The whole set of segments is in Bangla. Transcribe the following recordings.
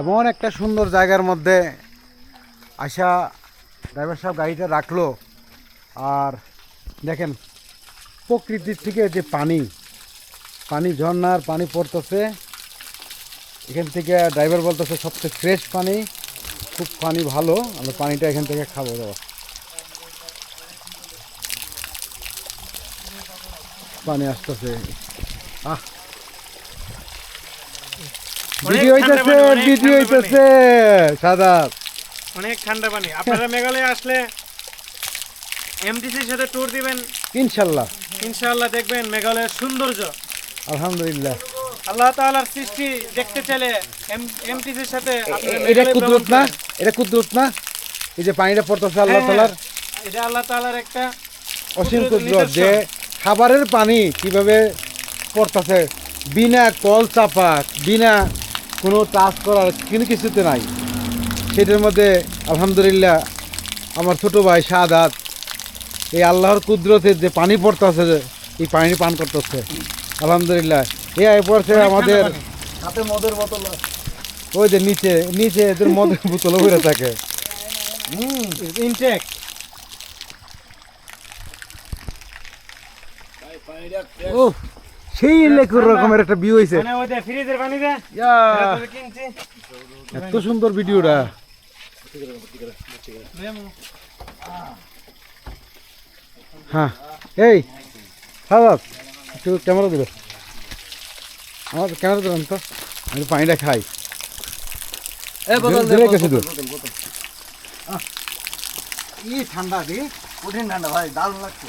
এমন একটা সুন্দর জায়গার মধ্যে আসা ড্রাইভার সাহেব গাড়িটা রাখল। আর দেখেন, প্রকৃতির থেকে যে পানি পানি ঝর্ণার পানি পড়তেছে, এখান থেকে ড্রাইভার বলতেছে সবচেয়ে ফ্রেশ পানি, খুব পানি ভালো, আমরা পানিটা এখান থেকে খাব দাও পানি আসতেছে। আহ ভিডিও হইতেছে ভিডিও হইতেছে সাদা। অনেক ঠান্ডা পানি। আপনারা মেঘালয়ে আসলে এমটিসির সাথে ট্যুর দিবেন। ইনশাল্লাহ। ইনশাআল্লাহ দেখবেন মেঘালয়ের সৌন্দর্য। আলহামদুলিল্লাহ। আল্লাহ তাআলার সৃষ্টি দেখতে চাইলে এমটিসির সাথে এটা কুদরত না? এটা কুদরত না? এই যে পানিটা পড়তেছে আল্লাহ হ্যাঁ, হ্যাঁ, এটা আল্লাহ তাআলার একটা অসীম কুদরত যে খাবারের পানি কীভাবে পড়তেছে বিনা কল চাপা বিনা কোনো টাচ করার কোনো কিছুতে নাই। সেটার মধ্যে আলহামদুলিল্লাহ আমার ছোট ভাই শাহাদাত এই আল্লাহর কুদরতে যে পানি পড়তেছে এই পানি পান করতেছে। আলহামদুলিল্লাহ। এ পড়ছে আমাদের হাতে মদের বোতল ওই যে নিচে নিচে এদের মদের বোতল ভরে থাকে। ইনটেক ও সেই লেখুর রকমের একটা ভিউ হয়েছে মানে ফ্রিজের পানি এত সুন্দর ভিডিওটা হ্যাঁ এই খাবার একটু ক্যামেরা দিবে আমার ক্যামেরা দেবেন তো। আমি পানিটা খাই। ঠান্ডা দি কঠিন ঠান্ডা ভাই দারুণ লাগছে।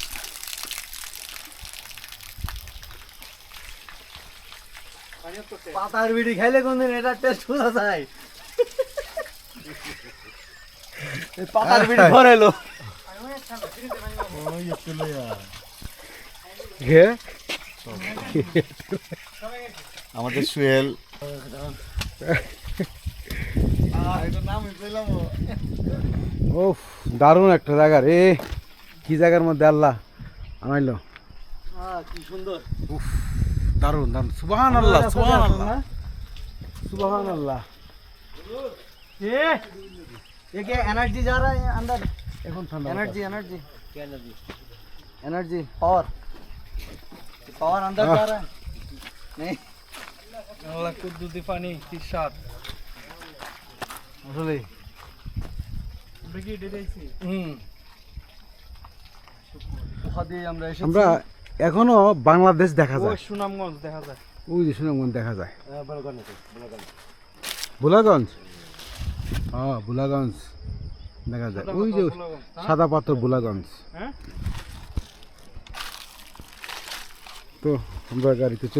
পাতার বিড়ি খাইলে কোনদিন এটা টেস্ট বোঝা যায়। পাতার বিড়ি ঘরে এলো আমাদের সুহেল। ও দারুণ একটা জায়গা রে। কি জায়গার মধ্যে আল্লাহ। আনাইলো। কি সুন্দর। দারুণ দারুণ সুবাহান আল্লাহ সুবাহান আল্লাহ সুবাহান আল্লাহ এ ये क्या एनर्जी जा रहा है अंदर এখন ঠান্ডা एनर्जी एनर्जी क्या एनर्जी एनर्जी पावर पावर अंदर जा रहा है नहीं আল্লাহ কুদ্দুতি পানি কি স্বাদ আসলে বিকি দিতেছি হুম ওখান দিয়ে আমরা এসেছি আমরা এখনও বাংলাদেশ দেখা যায়। সুনামগঞ্জ দেখা যায়। ওই যে সুনামগঞ্জ দেখা যায়। হ্যাঁ। বুলাগঞ্জ হ্যাঁ বুলাগঞ্জ? দেখা যায়। ওই যে সাদা পাথর বুলাগঞ্জ। হ্যাঁ? তো আমরা গাড়িতে চলে